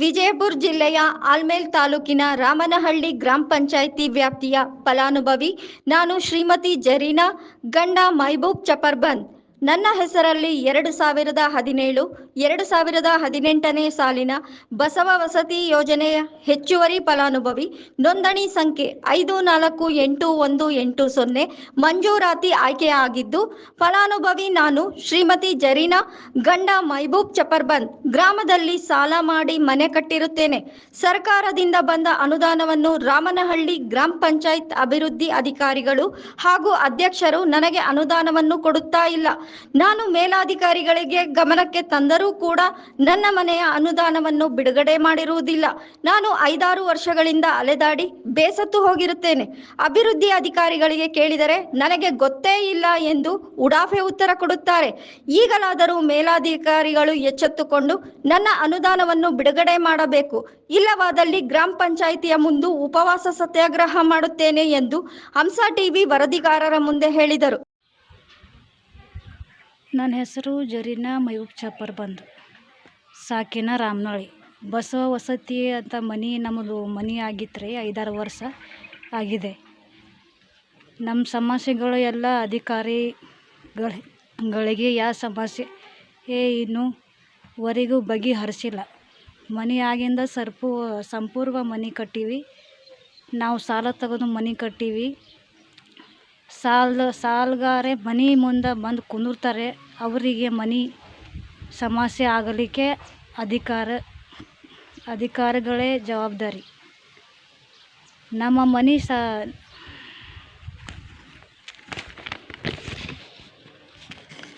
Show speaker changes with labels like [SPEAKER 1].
[SPEAKER 1] ವಿಜಯಪುರ ಜಿಲ್ಲೆಯ ಆಲ್ಮೇಲ್ ತಾಲೂಕಿನ ರಾಮನಹಳ್ಳಿ ಗ್ರಾಮ ಪಂಚಾಯಿತಿ ವ್ಯಾಪ್ತಿಯ ಫಲಾನುಭವಿ ನಾನು ಶ್ರೀಮತಿ ಜರೀನಾ, ಗಂಡ ಮೈಬೂಬ್ ಚಪರ್ಬಂದ್ ನನ್ನ ಹೆಸರಲ್ಲಿ ಎರಡು ಸಾವಿರದ ಹದಿನೇಳು, ಎರಡು ಸಾವಿರದ ಹದಿನೆಂಟನೇ ಸಾಲಿನ ಬಸವ ವಸತಿ ಯೋಜನೆಯ ಹೆಚ್ಚುವರಿ ಫಲಾನುಭವಿ, ನೋಂದಣಿ ಸಂಖ್ಯೆ ಐದು ನಾಲ್ಕು ಎಂಟು ಒಂದು ಎಂಟು ಸೊನ್ನೆ ಮಂಜೂರಾತಿ ಆಯ್ಕೆಯಾಗಿದ್ದು, ಫಲಾನುಭವಿ ನಾನು ಶ್ರೀಮತಿ ಜರೀನಾ ಗಂಡ ಮೈಬೂಬ್ ಚಪರ್ಬಂದ್ ಗ್ರಾಮದಲ್ಲಿ ಸಾಲ ಮಾಡಿ ಮನೆ ಕಟ್ಟಿರುತ್ತೇನೆ. ಸರ್ಕಾರದಿಂದ ಬಂದ ಅನುದಾನವನ್ನು ರಾಮನಹಳ್ಳಿ ಗ್ರಾಮ ಪಂಚಾಯತ್ ಅಭಿವೃದ್ಧಿ ಅಧಿಕಾರಿಗಳು ಹಾಗೂ ಅಧ್ಯಕ್ಷರು ನನಗೆ ಅನುದಾನವನ್ನು ಕೊಡುತ್ತಾ ಇಲ್ಲ. ನಾನು ಮೇಲಾಧಿಕಾರಿಗಳಿಗೆ ಗಮನಕ್ಕೆ ತಂದರೂ ಕೂಡ ನನ್ನ ಮನೆಯ ಅನುದಾನವನ್ನು ಬಿಡುಗಡೆ ಮಾಡಿರುವುದಿಲ್ಲ. ನಾನು ಐದಾರು ವರ್ಷಗಳಿಂದ ಅಲೆದಾಡಿ ಬೇಸತ್ತು ಹೋಗಿರುತ್ತೇನೆ. ಅಭಿವೃದ್ಧಿ ಅಧಿಕಾರಿಗಳಿಗೆ ಕೇಳಿದರೆ ನನಗೆ ಗೊತ್ತೇ ಇಲ್ಲ ಎಂದು ಉಡಾಫೆ ಉತ್ತರ ಕೊಡುತ್ತಾರೆ. ಈಗಲಾದರೂ ಮೇಲಾಧಿಕಾರಿಗಳು ಎಚ್ಚೆತ್ತುಕೊಂಡು ನನ್ನ ಅನುದಾನವನ್ನು ಬಿಡುಗಡೆ ಮಾಡಬೇಕು. ಇಲ್ಲವಾದಲ್ಲಿ ಗ್ರಾಮ ಪಂಚಾಯಿತಿಯ ಮುಂದೆ ಉಪವಾಸ ಸತ್ಯಾಗ್ರಹ ಮಾಡುತ್ತೇನೆ ಎಂದು ಹಂಸ ಟಿವಿ ವರದಿಗಾರರ ಮುಂದೆ ಹೇಳಿದರು.
[SPEAKER 2] ನನ್ನ ಹೆಸರು ಜರೀನಾ ಮಯೂಬ್ ಚಾಪರ್ ಬಂದು ಸಾಕಿನ ರಾಮನಳ್ಳಿ ಬಸವ ವಸತಿ ಅಂತ ಮನೆ ನಮ್ಮದು ಮನೆ ಆಗಿತ್ತು ರೀ ಐದಾರು ವರ್ಷ ಆಗಿದೆ. ನಮ್ಮ ಸಮಸ್ಯೆಗಳು ಎಲ್ಲ ಅಧಿಕಾರಿಗಳ ಗಳಿಗೆ ಯಾವ ಸಮಸ್ಯೆ? ಏ, ಇನ್ನೂ ವರೆಗೂ ಬಗೆಹರಿಸಿಲ್ಲ ಮನೆ ಆಗಿಂದ ಸರ್ಪು ಸಂಪೂರ್ವ ಮನೆ ಕಟ್ಟೀವಿ. ನಾವು ಸಾಲ ತಗೊಂಡು ಮನೆ ಕಟ್ಟೀವಿ. ಸಾಲ, ಸಾಲಗಾರೆ ಮನೆ ಮುಂದೆ ಬಂದು ಕುಂದಿರ್ತಾರೆ. ಅವರಿಗೆ ಮನೆ ಸಮಸ್ಯೆ ಆಗಲಿಕ್ಕೆ ಅಧಿಕಾರ, ಅಧಿಕಾರಿಗಳೇ ಜವಾಬ್ದಾರಿ. ನಮ್ಮ ಮನೆ ಸ